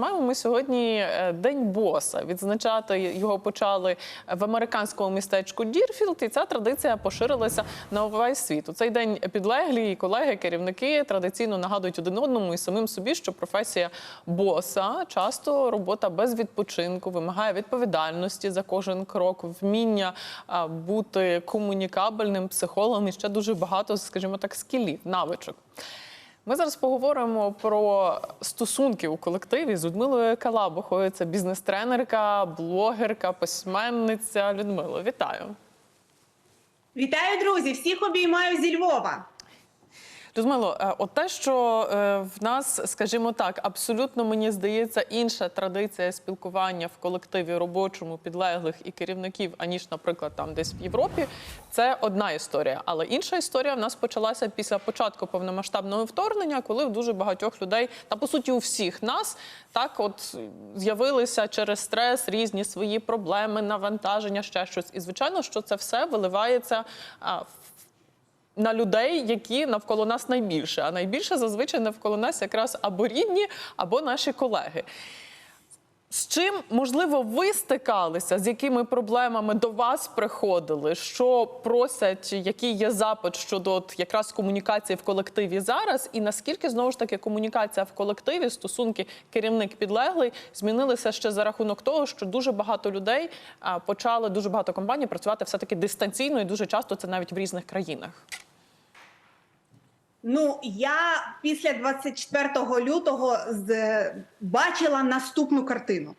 Маємо ми сьогодні е, День боса. Відзначати його почали в американському містечку Дірфілд, і ця традиція поширилася на увесь світ. У цей день підлеглі і колеги, керівники традиційно нагадують один одному і самим собі, що професія боса часто робота без відпочинку, вимагає відповідальності за кожен крок, вміння бути комунікабельним психологом і ще дуже багато, скажімо так, скілів, навичок. Ми зараз поговоримо про стосунки у колективі з Людмилою Калабухою. Це бізнес-тренерка, блогерка, письменниця. Людмило, вітаю. Вітаю, друзі! Всіх обіймаю зі Львова. Людмило, е, от те, що е, в нас, скажімо так, абсолютно мені здається, інша традиція спілкування в колективі робочому підлеглих і керівників, аніж, наприклад, там десь в Європі, це одна історія. Але інша історія в нас почалася після початку повномасштабного вторгнення, коли в дуже багатьох людей, та по суті у всіх нас, так от з'явилися через стрес різні свої проблеми, навантаження, ще щось. І звичайно, що це все виливається в на людей, які навколо нас найбільше. А найбільше зазвичай навколо нас якраз або рідні, або наші колеги. З чим, можливо, ви стикалися, з якими проблемами до вас приходили, що просять, який є запит щодо от якраз комунікації в колективі зараз, і наскільки знову ж таки комунікація в колективі, стосунки керівник-підлеглий змінилися ще за рахунок того, що дуже багато людей почали дуже багато компаній працювати все таки дистанційно, і дуже часто це навіть в різних країнах. Ну я після 24 лютого з... бачила наступну картину.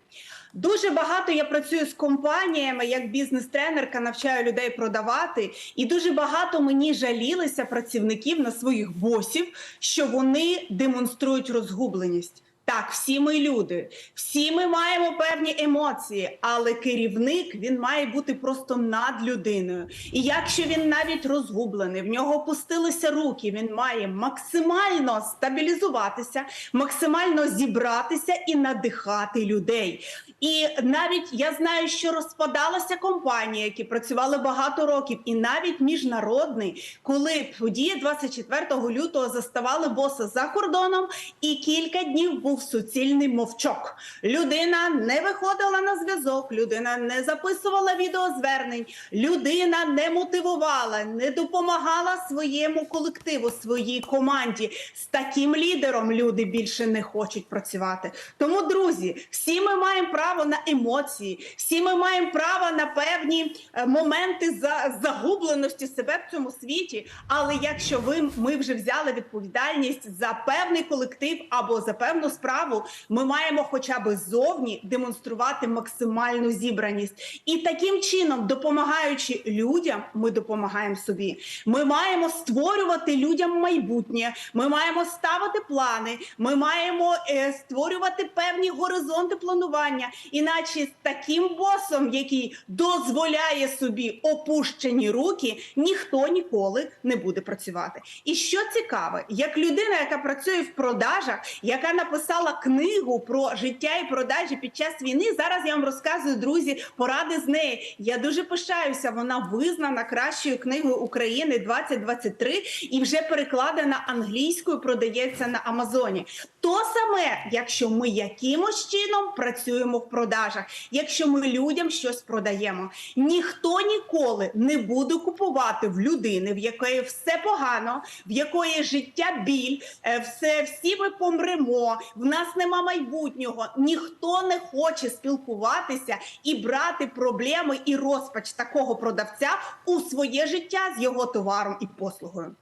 Дуже багато я працюю з компаніями як бізнес-тренерка, навчаю людей продавати, і дуже багато мені жалілися працівників на своїх босів, що вони демонструють розгубленість. Так, всі ми люди, всі ми маємо певні емоції, але керівник він має бути просто над людиною. І якщо він навіть розгублений, в нього опустилися руки, він має максимально стабілізуватися, максимально зібратися і надихати людей. І навіть я знаю, що розпадалася компанія, які працювали багато років, і навіть міжнародний, коли події 24 лютого заставали боса за кордоном, і кілька днів був суцільний мовчок. Людина не виходила на зв'язок, людина не записувала відеозвернень, людина не мотивувала, не допомагала своєму колективу, своїй команді. З таким лідером люди більше не хочуть працювати. Тому, друзі, всі ми маємо право на емоції, всі ми маємо право на певні е, моменти за загубленості себе в цьому світі. Але якщо ви ми вже взяли відповідальність за певний колектив або за певну справу, ми маємо хоча б ззовні демонструвати максимальну зібраність. І таким чином, допомагаючи людям, ми допомагаємо собі. Ми маємо створювати людям майбутнє. Ми маємо ставити плани. Ми маємо е, створювати певні горизонти планування. Іначе з таким босом, який дозволяє собі опущені руки, ніхто ніколи не буде працювати. І що цікаве, як людина, яка працює в продажах, яка написала книгу про життя і продажі під час війни. Зараз я вам розказую, друзі, поради з неї. Я дуже пишаюся. Вона визнана кращою книгою України 2023 і вже перекладена англійською, продається на Амазоні. То саме, якщо ми якимось чином працюємо в продажах, якщо ми людям щось продаємо, ніхто ніколи не буде купувати в людини, в якої все погано, в якої життя біль, е, все всі ми помремо. В нас нема майбутнього. Ніхто не хоче спілкуватися і брати проблеми і розпач такого продавця у своє життя з його товаром і послугою.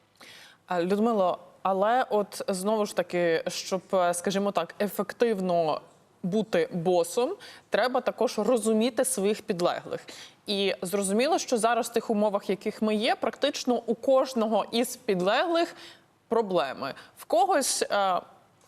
Людмило, але от знову ж таки, щоб, е, скажімо так, ефективно бути босом, треба також розуміти своїх підлеглих. І зрозуміло, що зараз в тих умовах, яких ми є, практично у кожного із підлеглих проблеми. В когось. е,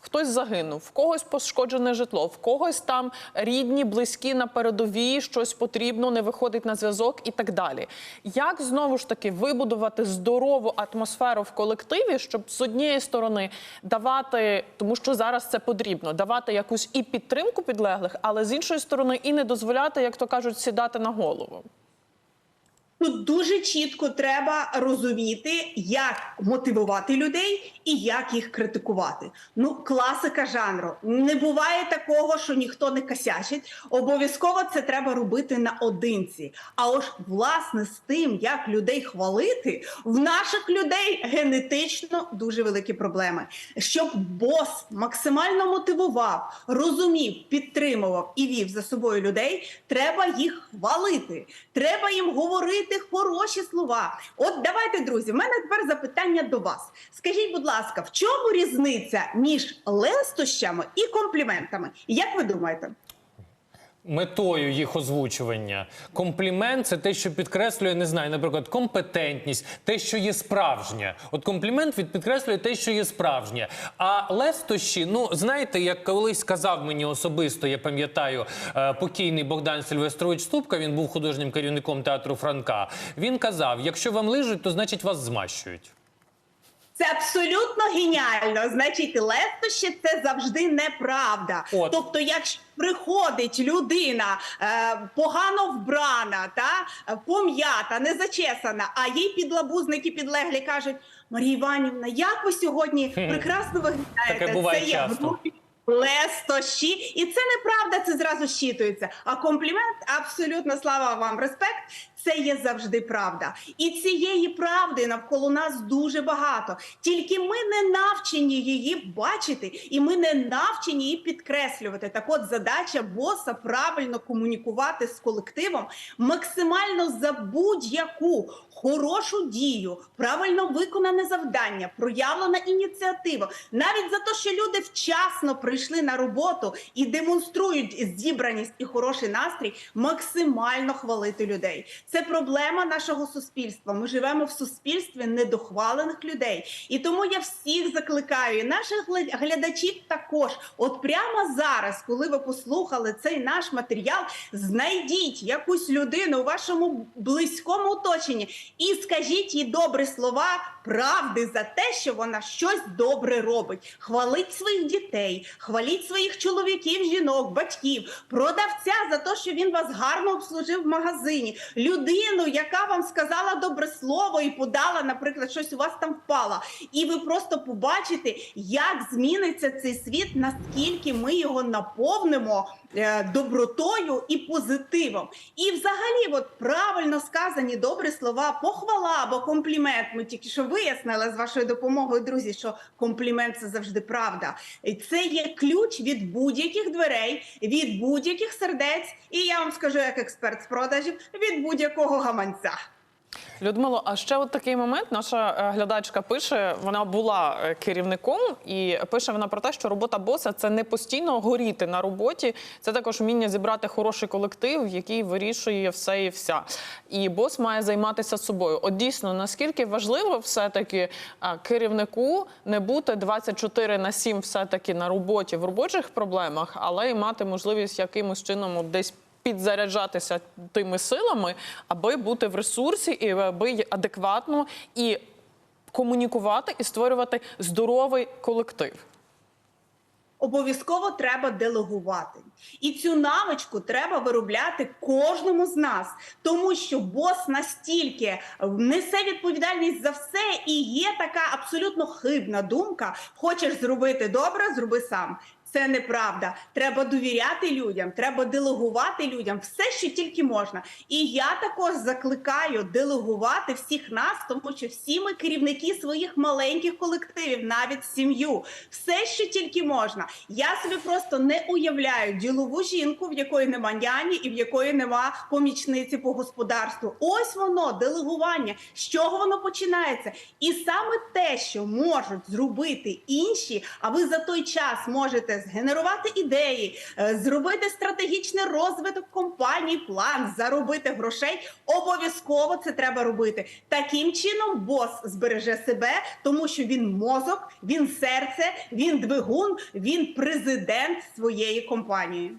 Хтось загинув, в когось пошкоджене житло, в когось там рідні, близькі на передовій, щось потрібно, не виходить на зв'язок і так далі. Як знову ж таки вибудувати здорову атмосферу в колективі, щоб з однієї сторони давати, тому що зараз це потрібно, давати якусь і підтримку підлеглих, але з іншої сторони і не дозволяти, як то кажуть, сідати на голову. Тут дуже чітко треба розуміти, як мотивувати людей і як їх критикувати. Ну, класика жанру. Не буває такого, що ніхто не косячить. Обов'язково це треба робити наодинці. А ось власне з тим, як людей хвалити, в наших людей генетично дуже великі проблеми. Щоб бос максимально мотивував, розумів, підтримував і вів за собою людей, треба їх хвалити. Треба їм говорити хороші слова. От давайте, друзі, в мене тепер запитання до вас. Скажіть, будь ласка, в чому різниця між лестощами і компліментами? Як ви думаєте? Метою їх озвучування. Комплімент це те, що підкреслює, не знаю, наприклад, компетентність, те, що є справжнє. От комплімент від підкреслює те, що є справжнє. А лестощі, ну знаєте, як колись сказав мені особисто, я пам'ятаю, е, покійний Богдан Сильвестрович Ступка, він був художнім керівником театру Франка. Він казав: якщо вам лижуть, то значить вас змащують. Це абсолютно геніально. Значить, лестощі це завжди неправда. От. Тобто, якщо приходить людина е, погано вбрана, та пом'ята, не зачесана, а їй підлабузники підлеглі кажуть: Марія Іванівна, як ви сьогодні прекрасно виглядаєте? Таке буває це є часто. Лестощі, і це неправда, це зразу щитується. А комплімент абсолютно слава вам, респект. Це є завжди правда. І цієї правди навколо нас дуже багато. Тільки ми не навчені її бачити, і ми не навчені її підкреслювати. Так, от задача боса правильно комунікувати з колективом максимально за будь-яку хорошу дію, правильно виконане завдання, проявлена ініціатива, навіть за те, що люди вчасно прийшли на роботу і демонструють зібраність і хороший настрій, максимально хвалити людей. Це проблема нашого суспільства. Ми живемо в суспільстві недохвалених людей, і тому я всіх закликаю, і наших глядачів також. От прямо зараз, коли ви послухали цей наш матеріал, знайдіть якусь людину у вашому близькому оточенні і скажіть їй добрі слова правди за те, що вона щось добре робить. Хвалить своїх дітей, хваліть своїх чоловіків, жінок, батьків, продавця за те, що він вас гарно обслужив в магазині, людину, яка вам сказала добре слово і подала, наприклад, щось у вас там впало. І ви просто побачите, як зміниться цей світ, наскільки ми його наповнимо добротою і позитивом. І взагалі, от правильно сказані добрі слова, похвала або комплімент. Ми тільки що вияснили з вашою допомогою, друзі, що комплімент це завжди правда. Це є ключ від будь-яких дверей, від будь-яких сердець, і я вам скажу, як експерт з продажів, від будь-якого гаманця. Людмило, а ще от такий момент. Наша е, глядачка пише, вона була е, керівником, і пише вона про те, що робота боса це не постійно горіти на роботі. Це також вміння зібрати хороший колектив, який вирішує все і вся. І бос має займатися собою. От дійсно, наскільки важливо все-таки е, керівнику не бути 24 на 7 все-таки на роботі в робочих проблемах, але й мати можливість якимось чином десь підзаряджатися тими силами, аби бути в ресурсі і аби адекватно і комунікувати і створювати здоровий колектив. Обов'язково треба делегувати, і цю навичку треба виробляти кожному з нас, тому що бос настільки несе відповідальність за все, і є така абсолютно хибна думка: хочеш зробити добре, зроби сам. Це неправда. Треба довіряти людям, треба делегувати людям все, що тільки можна. І я також закликаю делегувати всіх нас, тому що всі ми керівники своїх маленьких колективів, навіть сім'ю, все, що тільки можна. Я собі просто не уявляю ділову жінку, в якої нема няні і в якої нема помічниці по господарству. Ось воно делегування. З чого воно починається? І саме те, що можуть зробити інші, а ви за той час можете згенерувати ідеї, е, зробити стратегічний розвиток компанії, план, заробити грошей. Обов'язково це треба робити. Таким чином бос збереже себе, тому що він мозок, він серце, він двигун, він президент своєї компанії.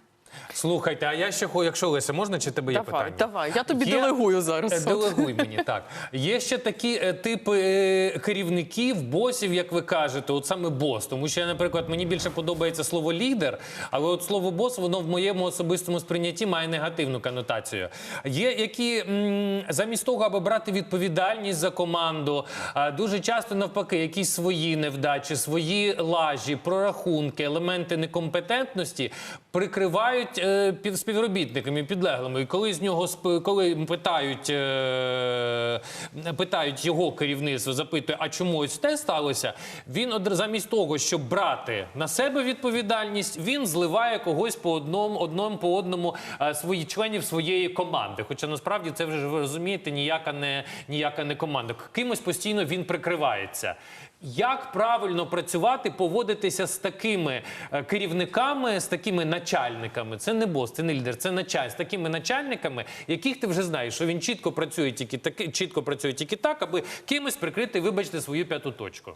Слухайте, а я ще хо- якщо Леся, можна чи тебе є Давай, питання? давай. Я тобі Є- делегую Е, зараз. Делегуй мені так. Є ще такі е, типи е, керівників, босів, як ви кажете, от саме бос. Тому що, я, наприклад, мені більше подобається слово лідер, але от слово бос, воно в моєму особистому сприйнятті має негативну конотацію. Є які м, замість того, аби брати відповідальність за команду, а, дуже часто навпаки, якісь свої невдачі, свої лажі, прорахунки, елементи некомпетентності прикривають е, під співробітниками, підлеглими. І коли з нього коли питають, е, питають його керівництво, запитує, а чому ось те сталося, він замість того, щоб брати на себе відповідальність, він зливає когось по одному, одному по одному е, свої членів своєї команди. Хоча насправді це вже ви розумієте, ніяка не ніяка не команда. Кимось постійно він прикривається. Як правильно працювати, поводитися з такими е, керівниками, з такими начальниками? Це не бос, це не лідер, це начальник, з такими начальниками, яких ти вже знаєш, що він чітко працює тільки таки, чітко працює тільки так, аби кимось прикрити, вибачте, свою п'яту точку.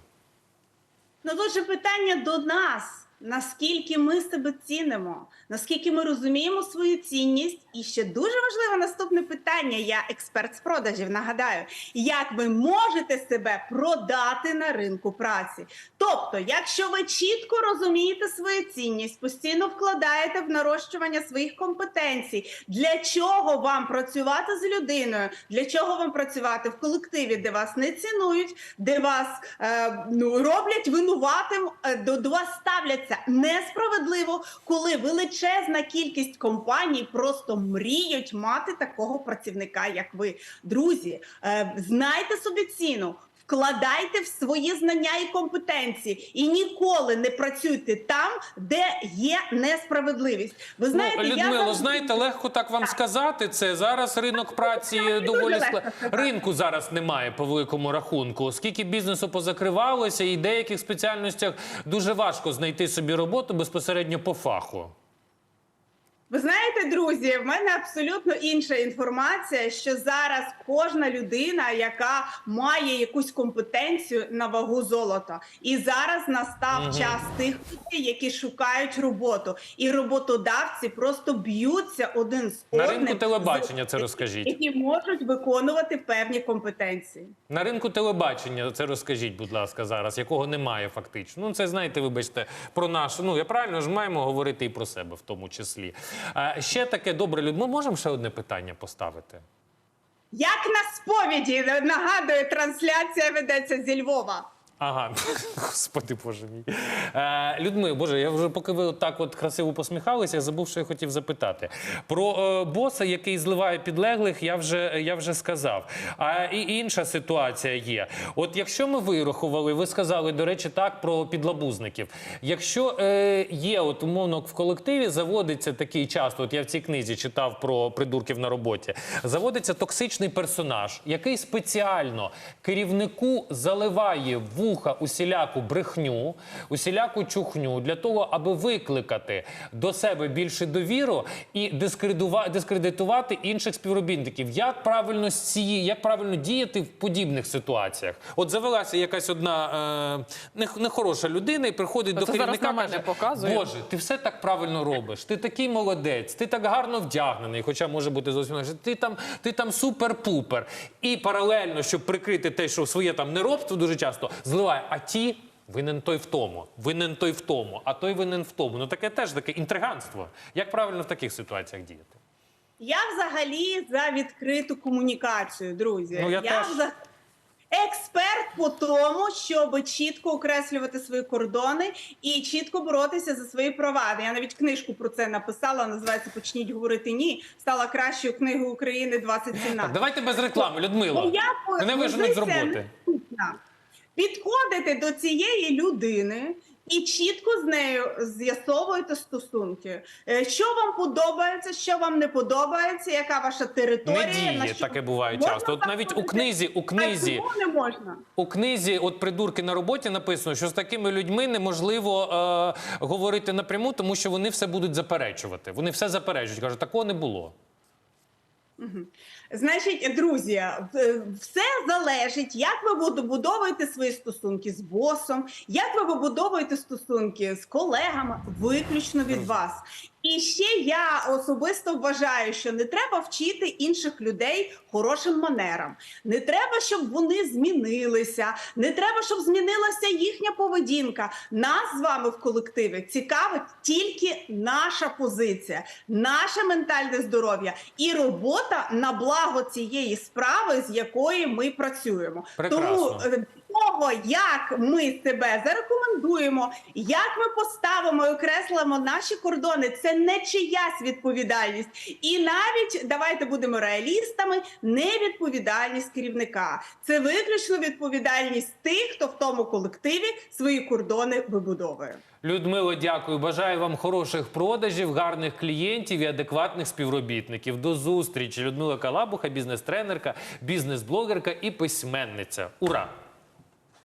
Ну тут питання до нас. Наскільки ми себе цінимо, наскільки ми розуміємо свою цінність, і ще дуже важливе наступне питання. Я експерт з продажів. Нагадаю, як ви можете себе продати на ринку праці. Тобто, якщо ви чітко розумієте свою цінність, постійно вкладаєте в нарощування своїх компетенцій, для чого вам працювати з людиною, для чого вам працювати в колективі, де вас не цінують, де вас е, ну, роблять винуватим, е, до, до вас ставляться несправедливо, коли величезна кількість компаній просто мріють мати такого працівника, як ви. Друзі, е, знайте собі ціну. Вкладайте в свої знання і компетенції і ніколи не працюйте там, де є несправедливість. Ви знаєте, ну, я Людмило, завжди- знаєте, легко так вам сказати. Це зараз ринок праці Мені доволі сказати. Ринку зараз немає по великому рахунку. Скільки бізнесу позакривалося, і в деяких спеціальностях дуже важко знайти собі роботу безпосередньо по фаху. Ви знаєте, друзі, в мене абсолютно інша інформація, що зараз кожна людина, яка має якусь компетенцію на вагу золота, і зараз настав Мгм. час тих людей, які шукають роботу, і роботодавці просто б'ються один з На одним ринку телебачення це розкажіть. які можуть виконувати певні компетенції. На ринку телебачення це розкажіть, будь ласка, зараз, якого немає фактично. Ну, це знаєте, вибачте, про нашу. Ну я правильно ж маємо говорити і про себе в тому числі. Ще таке добре, Люд, ми можемо ще одне питання поставити. Як на сповіді нагадую, трансляція ведеться зі Львова. Ага, господи боже мій. Е, Людмила, боже, я вже поки ви так от красиво посміхалися, я забув, що я хотів запитати. Про е, боса, який зливає підлеглих, я вже, я вже сказав. А і інша ситуація є. От якщо ми вирахували, ви сказали, до речі, так про підлабузників. Якщо е, є, от умовно, в колективі заводиться такий часто, от я в цій книзі читав про придурків на роботі, заводиться токсичний персонаж, який спеціально керівнику заливає в вуха усіляку брехню, усіляку чухню для того, аби викликати до себе більше довіру і дискредитувати інших співробітників. Як правильно з цієї, як правильно діяти в подібних ситуаціях? От завелася якась одна е, нехороша людина і приходить до Оце зараз керівника. на каже, показує. Боже, ти все так правильно робиш. Ти такий молодець, ти так гарно вдягнений, хоча може бути зовсім інакше. Ти там, ти там супер-пупер. І паралельно, щоб прикрити те, що своє там неробство дуже часто зливає, а ті. Винен той в тому, винен той в тому, а той винен в тому. Ну таке теж таке інтриганство. Як правильно в таких ситуаціях діяти? Я взагалі за відкриту комунікацію, друзі. Ну, я теж. вза- експерт по тому, щоб чітко окреслювати свої кордони і чітко боротися за свої права. Я навіть книжку про це написала. Називається Почніть говорити ні. Стала кращою книгою України 2017. Так, давайте без реклами, Людмила. По- Мене виженуть з роботи. наступна. Підходите до цієї людини і чітко з нею з'ясовуєте стосунки. Е, Що вам подобається, що вам не подобається, яка ваша територія? Не діє, на що таке буває можна часто. От навіть у книзі, у книзі. А не можна? У книзі от придурки на роботі написано, що з такими людьми неможливо е, говорити напряму, тому що вони все будуть заперечувати. Вони все заперечують. кажуть, такого не було. Значить, друзі, все залежить, як ви будуєте свої стосунки з босом, як ви вибудовуєте стосунки з колегами, виключно від вас. І ще я особисто вважаю, що не треба вчити інших людей хорошим манерам. Не треба, щоб вони змінилися. Не треба, щоб змінилася їхня поведінка. Нас з вами в колективі цікавить тільки наша позиція, наше ментальне здоров'я і робота на благо цієї справи, з якої ми працюємо. Прекрасно. Тому е, того, як ми себе зарекомендуємо, як ми поставимо і окреслимо наші кордони, це не чиясь відповідальність. І навіть давайте будемо реалістами, не відповідальність керівника. Це виключно відповідальність тих, хто в тому колективі свої кордони вибудовує. Людмило, дякую. Бажаю вам хороших продажів, гарних клієнтів і адекватних співробітників. До зустрічі. Людмила Калабуха, бізнес-тренерка, бізнес-блогерка і письменниця. Ура!